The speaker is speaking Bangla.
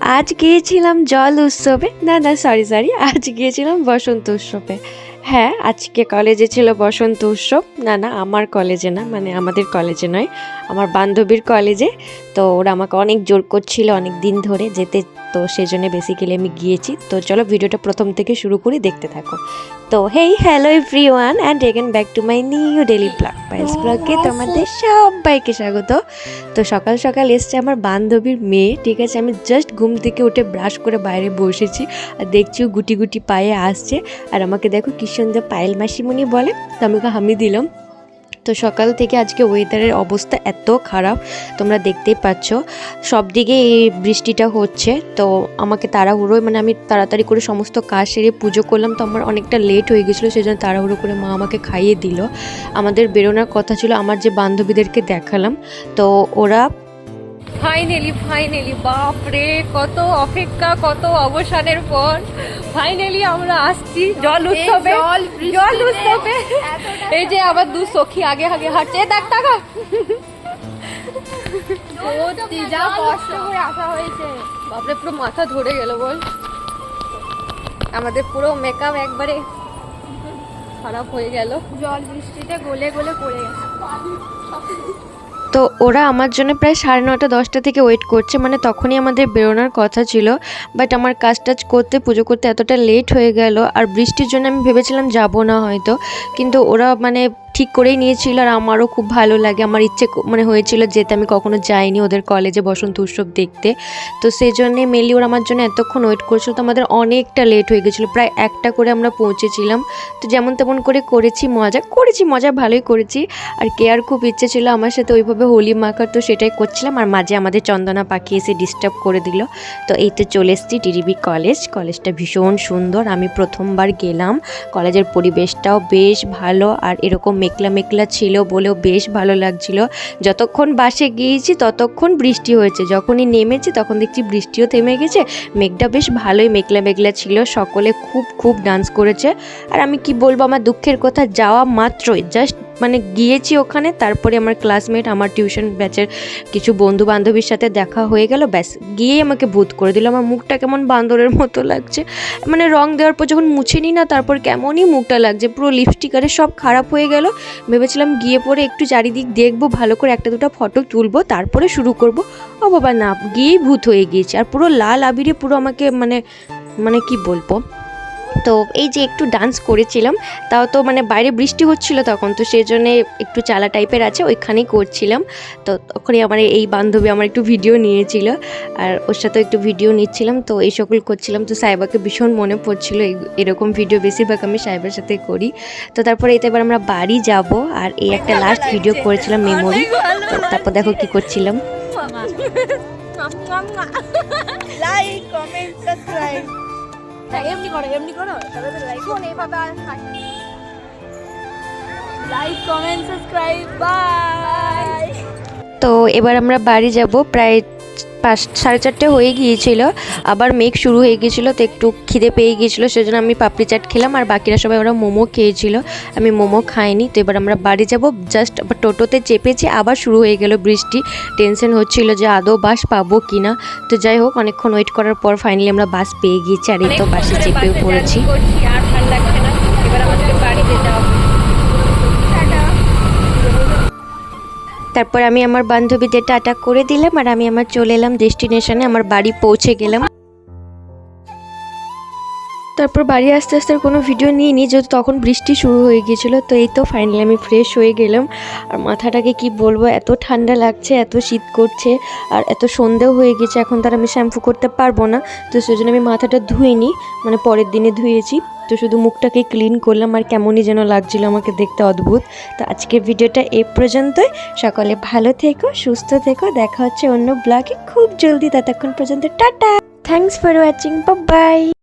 আজ গিয়েছিলাম জল উৎসবে। না না সরি সরি আজ গিয়েছিলাম বসন্ত উৎসবে। হ্যাঁ আজকে কলেজে ছিল বসন্ত উৎসব। না না আমার কলেজে না মানে আমাদের কলেজে নয় আমার বান্ধবীর কলেজে। তো ওরা আমাকে অনেক জোর করছিল অনেক দিন ধরে যেতে তো সেই জন্য বেসিক্যালি আমি গিয়েছি। তো চলো ভিডিওটা প্রথম থেকে শুরু করে দেখতে থাকো। তো hey hello everyone and again back to my new daily blog piles ব্লগে তোমাদের সবাইকে স্বাগত। তো সকাল সকাল এসছে আমার বান্ধবীর মেয়ে ঠিক আছে? আমি জাস্ট ঘুম থেকে উঠে ব্রাশ করে বাইরে বসেছি। আর দেখছি গুটি গুটি পায়ে আসছে। আর আমাকে দেখো কি সুন্দর পায়েল মাসিমণি বলে, তো আমি হামি দিলাম। তো সকাল থেকে আজকে ওয়েদারের অবস্থা এত খারাপ, তোমরা দেখতেই পাচ্ছ। সব দিকে এই বৃষ্টিটা হচ্ছে, তো আমাকে তাড়াহুড়োয় মানে আমি তাড়াতাড়ি করে সমস্ত কাজ সেরে পুজো করলাম, তো আমার অনেকটা লেট হয়ে গেছিল সেই জন্য তাড়াহুড়ো করে মা আমাকে খাইয়ে দিল। আমাদের বেরোনোর কথা ছিল, আমার যে বান্ধবীদেরকে দেখালাম, তো ওরা ফাইনালি ফাইনালি বাপরে, কত অপেক্ষা, কত অবসানের পর। ফাইনালি আমরা আসছি জল উৎসবে। জল উৎসবে। এই যে আবার দু সখী আগে আগে হাঁটছে। দেখ টাকা। যা কষ্ট। করে আসা হয়েছে। বাপরে পুরো মাথা ধরে গেল বল। আমাদের পুরো মেকআপ একবারে খারাপ হয়ে গেল। জল বৃষ্টিতে গলে গলে পড়ে গেছে। তো ওরা আমার জন্য প্রায় সাড়ে নটা দশটা থেকে ওয়েট করছে। মানে তখনই আমাদের বেরোনোর কথা ছিল। বাট আমার কাজ টাজ করতে, পুজো করতে এতটা লেট হয়ে গেল। আর বৃষ্টির জন্য আমি ভেবেছিলাম যাব না হয়তো। কিন্তু ওরা মানে ঠিক করেই নিয়েছিল আর আমারও খুব ভালো লাগে। আমার ইচ্ছে মানে হয়েছিল যেতে। আমি কখনো যাইনি ওদের কলেজে বসন্ত উৎসব দেখতে। তো সেই জন্যে মেনলি ওরা আমার জন্য এতক্ষণ ওয়েট করছিল। তো আমাদের অনেকটা লেট হয়ে গেছিল। প্রায় একটা করে আমরা পৌঁছেছিলাম। তো যেমন তেমন করে করেছি মজা। করেছি মজা, ভালোই করেছি। আর কেয়ার খুব ইচ্ছে ছিল আমার সাথে। ওইভাবে হোলি মাখার তো সেটাই করছিলাম। আর মাঝে আমাদের চন্দনা পাখি এসে ডিস্টার্ব করে দিল। তো এই তো চলে এসেছি টিডিবি কলেজ কলেজটা ভীষণ সুন্দর। আমি প্রথমবার গেলাম। কলেজের পরিবেশটাও বেশ ভালো। আর এরকম মেঘলা মেঘলা ছিল বলেও বেশ ভালো লাগছিল। যতক্ষণ বাসে গিয়েছি ততক্ষণ বৃষ্টি হয়েছে। যখনই নেমেছি তখন দেখছি বৃষ্টিও থেমে গেছে। মেঘটা বেশ ভালোই মেঘলা মেঘলা ছিল। সকলে খুব খুব ডান্স করেছে। আর আমি কি বলব, আমার দুঃখের কথা, যাওয়া মাত্রই, জাস্ট মানে গিয়েছি ওখানে, তারপরে আমার ক্লাসমেট আমার টিউশন ব্যাচের কিছু বন্ধু বান্ধবীর সাথে দেখা হয়ে গেল, ব্যাস, গিয়েই আমাকে ভূত করে দিল। আমার মুখটা কেমন বান্দরের মতো লাগছে। মানে রং দেওয়ার পর যখন মুছে নিই না, তারপর কেমনই মুখটা লাগছে, পুরো লিপস্টিক আরে সব খারাপ হয়ে গেল। ভেবেছিলাম গিয়ে পরে একটু চারিদিক দেখব, ভালো করে একটা দুটো ফটো তুলবো, তারপরে শুরু করব। ও বাবা না, গিয়েই ভূত হয়ে গিয়েছে। আর পুরো লাল আবিরে পুরো আমাকে মানে মানে কি বলব? তো এই যে একটু ডান্স করেছিলাম তাও তো মানে বাইরে বৃষ্টি হচ্ছিল তখন তো সেই জন্যে একটু চালা টাইপের আছে ওইখানেই করছিলাম। তো তখনই আমার এই বান্ধবী আমার একটু ভিডিও নিয়েছিল আর ওর সাথে একটু ভিডিও নিচ্ছিলাম তো এই সকল করছিলাম। তো সাইবাকে ভীষণ মনে পড়ছিল এই- এরকম ভিডিও বেশিরভাগ আমি সাইবার সাথে করি। তো তারপরে এতে এবার আমরা বাড়ি যাব আর এই একটা লাস্ট ভিডিও করেছিলাম মেমোরি তো তারপর দেখো কি করছিলাম। লাইক কমেন্ট সাবস্ক্রাইব এমনি করো এমনি করো। লাইক শোন এইভাবে আর লাইক কমেন্ট সাবস্ক্রাইব বাই তো এবার আমরা বাড়ি যাব প্রায় পাঁচ, সাড়ে চারটে হয়ে গিয়েছিল। আবার মেঘ শুরু হয়ে গিয়েছিল, তো একটু খিদে পেয়ে গিয়েছিল, সেজন্য আমি পাপড়ি চাট খেলাম। আর বাকিরা সবাই ওরা মোমো খেয়েছিল। আমি মোমো খাইনি, তো এবার আমরা বাড়ি যাব। জাস্ট আবার টোটোতে চেপেছি, আবার শুরু হয়ে গেল বৃষ্টি। টেনশন হচ্ছিল যে আদৌ বাস পাবো কি না তো যাই হোক, অনেকক্ষণ ওয়েট করার পর ফাইনালি আমরা বাস পেয়ে গিয়েছি, আর এই তো বাসে চেপেও পড়েছি করছি আর ভালো লাগছে না এবার আমাদের বাড়ি যেতে হবে তারপর আমি আমার বান্ধবীদের টাটা করে দিলাম আর আমি আমার চলে এলাম ডেস্টিনেশনে, আমার বাড়ি পৌঁছে গেলাম। তারপর বাড়ি আসতে আসতে কোনো ভিডিও নিইনি, যেহেতু তখন বৃষ্টি শুরু হয়ে গিয়েছিল, তো এই তো ফাইনালি আমি ফ্রেশ হয়ে গেলাম। আর মাথাটাকে কি বলব, এত ঠান্ডা লাগছে, এত শীত করছে, আর এত সন্ধেও হয়ে গেছে এখন তার আমি শ্যাম্পু করতে পারব না। তো সেজন্য আমি মাথাটা ধুইনি মানে পরের দিনে ধুয়েছি। তো শুধু মুখটাকে ক্লিন করলাম, আর কেমনই যেন লাগছিল আমাকে দেখতে অদ্ভুত। তো আজকের ভিডিওটা এ পর্যন্তই। সকলে ভালো থেকো, সুস্থ থেকো, দেখা হচ্ছে অন্য ব্লগে খুব জলদি, ততক্ষণ পর্যন্ত, tata! Thanks for watching bye